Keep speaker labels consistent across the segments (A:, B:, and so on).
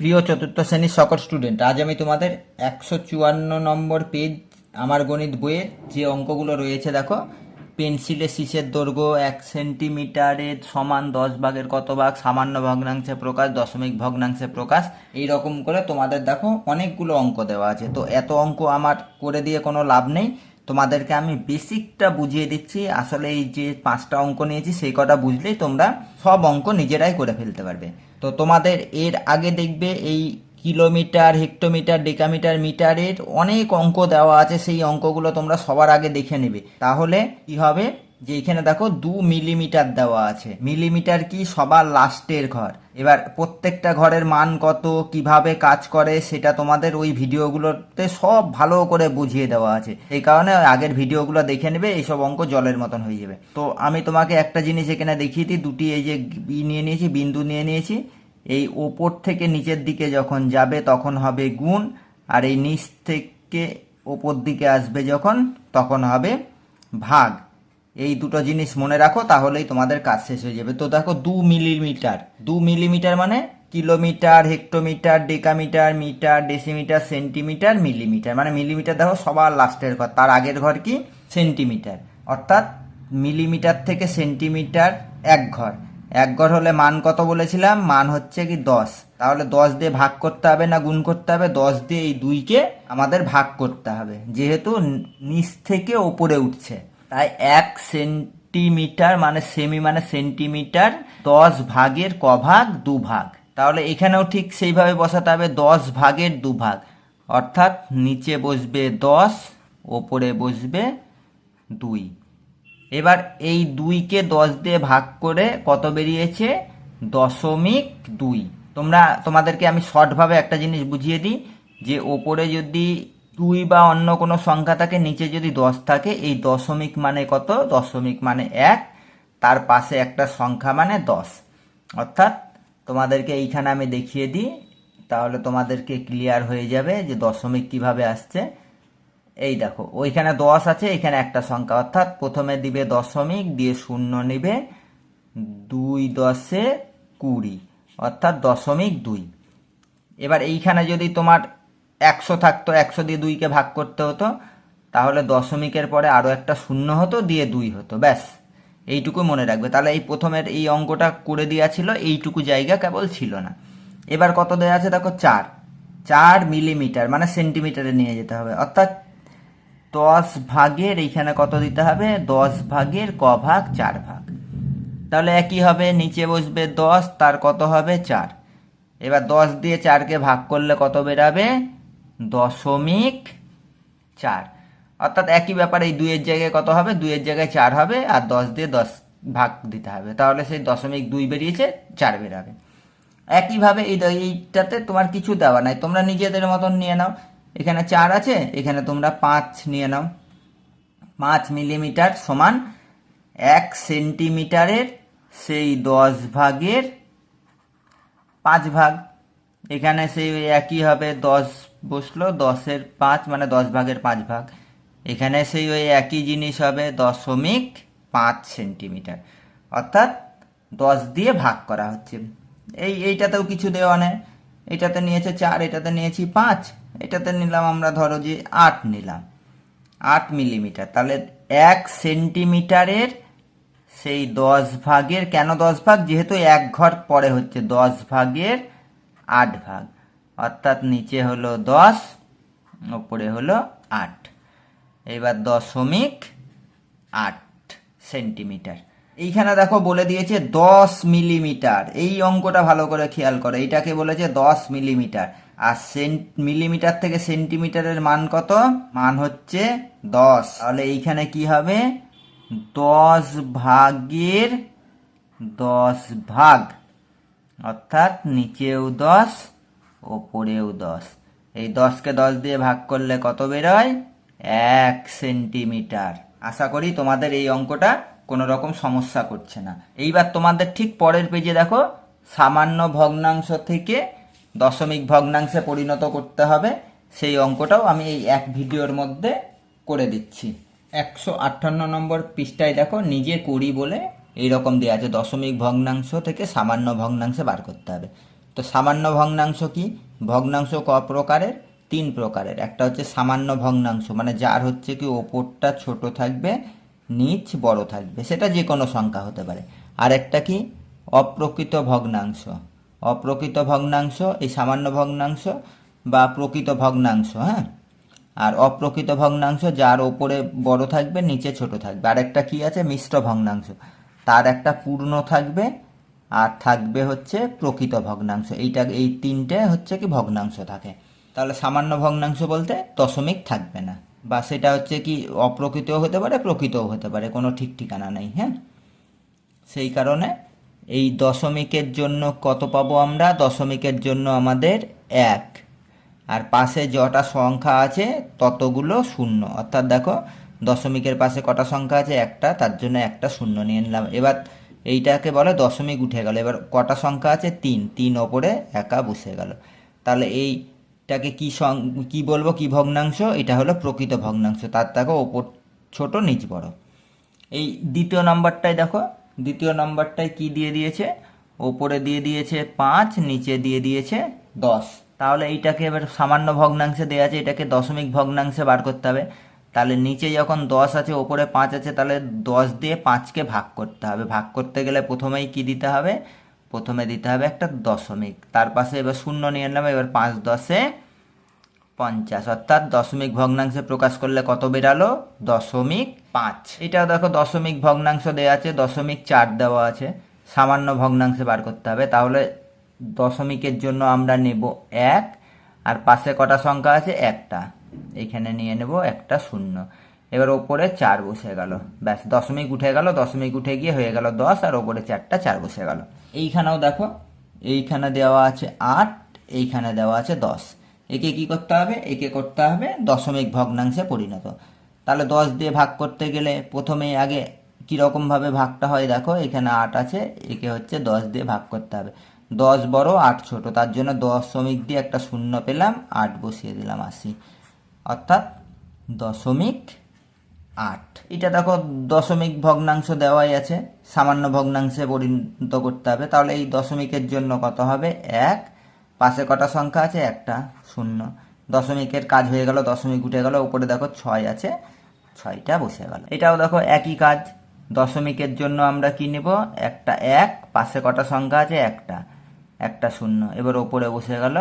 A: প্রিয় চতুর্থ শ্রেণির সকল স্টুডেন্ট আজ আমি তোমাদের একশো চুয়ান্ন নম্বর পেজ আমার গণিত বইয়ের যে অঙ্কগুলো রয়েছে, দেখো পেন্সিলে শীষের দৈর্ঘ্য এক সেন্টিমিটারের সমান দশ ভাগের কত ভাগ, সামান্য ভগ্নাংশে প্রকাশ, দশমিক ভগ্নাংশে প্রকাশ এই রকম করে তোমাদের, দেখো, অনেকগুলো অঙ্ক দেওয়া আছে। তো এত অঙ্ক আমার করে দিয়ে কোনো লাভ নেই। তোমাদেরকে আমি বেসিকটা বুঝিয়ে দিচ্ছি। আসলে এই যে পাঁচটা অঙ্ক নিয়েছি, সেই কটা বুঝলেই তোমরা সব অঙ্ক নিজেরাই করে ফেলতে পারবে। তো তোমাদের এর আগে দেখবে এই কিলোমিটার, হেক্টোমিটার, ডেকামিটার, মিটারের অনেক অঙ্ক দেওয়া আছে, সেই অঙ্কগুলো তোমরা সবার আগে দেখে নেবে। তাহলে কি হবে? যে এখানে দেখো দু মিলিমিটার দেওয়া আছে। মিলিমিটার কি? সবার লাস্টের ঘর। এবার প্রত্যেকটা ঘরের মান কত, কীভাবে কাজ করে, সেটা তোমাদের ওই ভিডিওগুলোতে সব ভালো করে বুঝিয়ে দেওয়া আছে। এই কারণে আগের ভিডিওগুলো দেখে নেবে, এইসব অঙ্ক জলের মতন হয়ে যাবে। তো আমি তোমাকে একটা জিনিস এখানে দেখিয়ে দিই, দুটি এই যে ই নিয়ে নিয়েছি, বিন্দু নিয়ে নিয়েছি। এই ওপর থেকে নিচের দিকে যখন যাবে তখন হবে গুণ, আর এই নিচ থেকে ওপর দিকে আসবে যখন, তখন হবে ভাগ। এই দুটো জিনিস মনে রাখো, তাহলেই তোমাদের কাজ শেষ হয়ে যাবে। তো দেখো, দু মিলিমিটার। দু মিলিমিটার মানে kilometre, hectometre, decametre, metre, decimetre, centimetre, millimetre. মানে মিলিমিটার দেখো, সবার লাস্টের ঘর। তার আগের ঘর কি? সেন্টিমিটার। অর্থাৎ মিলিমিটার থেকে সেন্টিমিটার এক ঘর। এক ঘর হলে মান কত বলেছিলাম? মান হচ্ছে কি দশ। তাহলে দশ দিয়ে ভাগ করতে হবে না গুণ করতে হবে? দশ দিয়ে এই দুইকে আমাদের ভাগ করতে হবে। যেহেতু নিচ থেকে ওপরে উঠছে। তাই এক সেন্টিমিটার মানে সেমি মানে সেন্টিমিটার দশ ভাগের ক ভাগ দু ভাগ। তাহলে এখানেও ঠিক সেইভাবে বসাতে হবে দশ ভাগের দু ভাগ। অর্থাৎ নিচে বসবে দশ, ওপরে বসবে দুই। এবার এই দুইকে দশ দিয়ে ভাগ করে কত বেরিয়েছে? দশমিক দুই। তোমরা, তোমাদেরকে আমি শর্টভাবে একটা জিনিস বুঝিয়ে দিই, যে ওপরে যদি দুই বা অন্য কোনো সংখ্যা থাকে, নিচে যদি দশ থাকে, এই দশমিক মানে কত? দশমিক মানে এক। তার পাশে একটা সংখ্যা মানে দশ। অর্থাৎ তোমাদেরকে এইখানে আমি দেখিয়ে দিই, তাহলে তোমাদেরকে ক্লিয়ার হয়ে যাবে যে দশমিক কীভাবে আসছে। এই দেখো, ওইখানে দশ আছে, এখানে একটা সংখ্যা, অর্থাৎ প্রথমে দিবে দশমিক, দিয়ে শূন্য নিবে দুই দশে কুড়ি, অর্থাৎ দশমিক দুই। এবার এইখানে যদি তোমার একশো থাকতো, একশো দিয়ে দুইকে ভাগ করতে হতো, তাহলে দশমিকের পরে আরও একটা শূন্য হতো, দিয়ে দুই হতো, ব্যাস। এইটুকু মনে রাখবে। তাহলে এই প্রথমের এই অঙ্কটা করে দেওয়া ছিল, এইটুকু জায়গা কেবল ছিল না। এবার কত দেওয়া আছে? দেখো, চার। চার মিলিমিটার মানে সেন্টিমিটারে নিয়ে যেতে হবে, অর্থাৎ দশ ভাগের এইখানে কত দিতে হবে? দশ ভাগের ক ভাগ, চার ভাগ। তাহলে একই হবে, নিচে বসবে দশ, তার কত হবে? চার। এবার দশ দিয়ে চারকে ভাগ করলে কত বেরাবে? দশমিক চার। অর্থাৎ একই ব্যাপার এই দুইয়ের জায়গায় কত হবে? দুইয়ের জায়গায় চার হবে, আর দশ দিয়ে দশ ভাগ দিতে হবে। তাহলে সেই দশমিক দুই বেরিয়েছে, চার বেরাবে। একইভাবে এই এইটাতে তোমার কিছু দেওয়া নাই। তোমরা নিজেদের মতন নিয়ে নাও। এখানে চার আছে, এখানে তোমরা পাঁচ নিয়ে নাও। পাঁচ মিলিমিটার সমান এক সেন্টিমিটারের সেই দশ ভাগের পাঁচ ভাগ। এখানে সেই একই হবে দশ বসল, দশের পাঁচ মানে দশ ভাগের পাঁচ ভাগ। এখানে সেই ওই একই জিনিস হবে দশমিক পাঁচ সেন্টিমিটার। অর্থাৎ দশ দিয়ে ভাগ করা হচ্ছে। এই, এইটাতেও কিছু দেওয়া নেই। এটাতে নিয়েছে চার, এটাতে নিয়েছি পাঁচ। এটাতে নিলাম আমরা ধরো যে আট নিলাম। আট মিলিমিটার। তাহলে এক সেন্টিমিটারের সেই দশ ভাগের, কেন দশ ভাগ? যেহেতু এক ঘর পরে হচ্ছে দশ ভাগের আট ভাগ। অর্থাৎ নিচে হলো দশ, ওপরে হলো আট। এবার দশমিক আট সেন্টিমিটার। এইখানে দেখো বলে দিয়েছে দশ মিলিমিটার। এই অঙ্কটা ভালো করে খেয়াল করো। এইটাকে বলেছে দশ মিলিমিটার। আর সেন্ট মিলিমিটার থেকে সেন্টিমিটারের মান কত? মান হচ্ছে দশ। তাহলে এইখানে কি হবে? দশ ভাগের দশ ভাগ। অর্থাৎ নিচেও দশ, ওপরেও দশ। এই দশকে দশ দিয়ে ভাগ করলে কত বেরোয়? এক সেন্টিমিটার আশা করি তোমাদের এই অঙ্কটা কোনো রকম সমস্যা করছে না। এইবার তোমাদের ঠিক পরের পেজে দেখো, সামান্য ভগ্নাংশ থেকে দশমিক ভগ্নাংশে পরিণত করতে হবে। সেই অঙ্কটাও আমি এই এক ভিডিওর মধ্যে করে দিচ্ছি। একশো আটান্ন নম্বর পৃষ্ঠায় দেখো, নিজে করি বলে এইরকম দেওয়া আছে, দশমিক ভগ্নাংশ থেকে সামান্য ভগ্নাংশে বার করতে হবে। তো সামান্য ভগ্নাংশ কি? ভগ্নাংশ ক প্রকারের? তিন প্রকারের। একটা হচ্ছে সামান্য ভগ্নাংশ মানে যার হচ্ছে কি ওপরটা ছোট থাকবে, নিচ বড় থাকবে, সেটা যে কোনো সংখ্যা হতে পারে। আর একটা কি? অপ্রকৃত ভগ্নাংশ। অপ্রকৃত ভগ্নাংশ এই সামান্য ভগ্নাংশ বা প্রকৃত ভগ্নাংশ হ্যাঁ? আর অপ্রকৃত ভগ্নাংশ যার ওপরে বড় থাকবে, নিচে ছোট থাকবে। আর একটা কি আছে? মিশ্র ভগ্নাংশ তার একটা পূর্ণ থাকবে আর থাকবে হচ্ছে প্রকৃত ভগ্নাংশ এইটা, এই তিনটে হচ্ছে কি ভগ্নাংশ থাকে। তাহলে সামান্য ভগ্নাংশ বলতে দশমিক থাকবে না। বা সেটা হচ্ছে কি অপ্রকৃতও হতে পারে, প্রকৃতও হতে পারে, কোনো ঠিক ঠিকানা নেই হ্যাঁ? সেই কারণে এই দশমিকের জন্য কত পাবো আমরা? দশমিকের জন্য আমাদের এক। আর পাশে যটা সংখ্যা আছে, ততগুলো শূন্য। অর্থাৎ দেখো, দশমিকের পাশে কটা সংখ্যা আছে? একটা। তার জন্য একটা শূন্য নিয়ে নিলাম। এবার এইটাকে বলে দশমিক উঠে গেল। এবার কটা সংখ্যা আছে? তিন। তিন ওপরে একা বসে গেল। তাহলে এইটাকে কি সং, কী বলব? কী ভগ্নাংশ? এটা হলো প্রকৃত ভগ্নাংশ। তার থেকে ওপর ছোট, নিচ বড়। এই দ্বিতীয় নাম্বারটাই দেখো। দ্বিতীয় নাম্বারটায় কি দিয়ে দিয়েছে? ওপরে দিয়ে দিয়েছে পাঁচ, নিচে দিয়ে দিয়েছে দশ। তাহলে এইটাকে এবার সামান্য ভগ্নাংশে দেওয়া আছে, এটাকে দশমিক ভগ্নাংশে বার করতে হবে। তাহলে নিচে যখন দশ আছে, ওপরে পাঁচ আছে, তাহলে দশ দিয়ে পাঁচকে ভাগ করতে হবে। ভাগ করতে গেলে প্রথমেই কি দিতে হবে? প্রথমে দিতে হবে একটা দশমিক। তার পাশে এবার শূন্য নিয়ে নিলাম এবার পাঁচ দশে পঞ্চাশ, অর্থাৎ দশমিক ভগ্নাংশে প্রকাশ করলে কত বেরালো? দশমিক পাঁচ। এটাও দেখো দশমিক ভগ্নাংশ দেওয়া আছে, দশমিক চার দেওয়া আছে। সামান্য ভগ্নাংশে বার করতে হবে, তাহলে দশমিকের জন্য আমরা নেব এক, আর পাশে কটা সংখ্যা আছে? একটা। এইখানে নিয়ে নেব একটা শূন্য। এবার ওপরে চার বসে গেল। ব্যাস, দশমিক উঠে গেল, দশমিক উঠে গিয়ে হয়ে গেল দশ, আর ওপরে চারটা, চার বসে গেল। এইখানেও দেখো, এইখানে দেওয়া আছে আট, এইখানে দেওয়া আছে দশ। একে কি করতে হবে? একে করতে হবে দশমিক ভগ্নাংশে পরিণত। তাহলে দশ দিয়ে ভাগ করতে গেলে প্রথমেই আগে কীরকমভাবে ভাগটা হয় দেখো, এখানে আট আছে, একে হচ্ছে দশ দিয়ে ভাগ করতে হবে। দশ বড়, আট ছোট, তার জন্য দশমিক দিয়ে একটা শূন্য পেলাম, আট বসিয়ে দিলাম আশি। অর্থাৎ দশমিক আট। এটা দেখো দশমিক ভগ্নাংশ দেওয়াই আছে, সামান্য ভগ্নাংশে পরিণত করতে হবে। তাহলে এই দশমিকের জন্য কত হবে? এক। পাশে কটা সংখ্যা আছে? একটা, শূন্য। দশমিকের কাজ হয়ে গেল, দশমিক উঠে গেল, উপরে দেখো ছয় আছে, ছয়টা বসে গেল। এটাও দেখো একই কাজ। দশমিকের জন্য আমরা কি নেব? একটা এক, পাশে কটা সংখ্যা আছে? একটা। একটা শূন্য, এবার ওপরে বসে গেল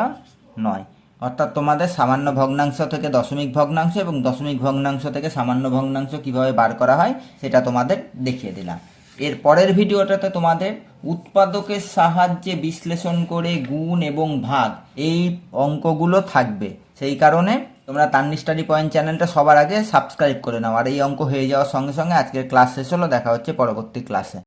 A: নয়। অর্থাৎ তোমাদের সামান্য ভগ্নাংশ থেকে দশমিক ভগ্নাংশ এবং দশমিক ভগ্নাংশ থেকে সামান্য ভগ্নাংশ কীভাবে বার করা হয়, সেটা তোমাদের দেখিয়ে দিলাম। এর পরের ভিডিওটাতে তোমাদের উৎপাদকের সাহায্যে বিশ্লেষণ করে গুণ এবং ভাগ এই অঙ্কগুলো থাকবে। সেই কারণে তোমরা তান্নি স্টাডি পয়েন্ট চ্যানেলটা সবার আগে সাবস্ক্রাইব করে নাও। আর এই অঙ্ক হয়ে যাওয়ার সঙ্গে সঙ্গে আজকের ক্লাস শেষ হলো। দেখা হচ্ছে পরবর্তী ক্লাসে।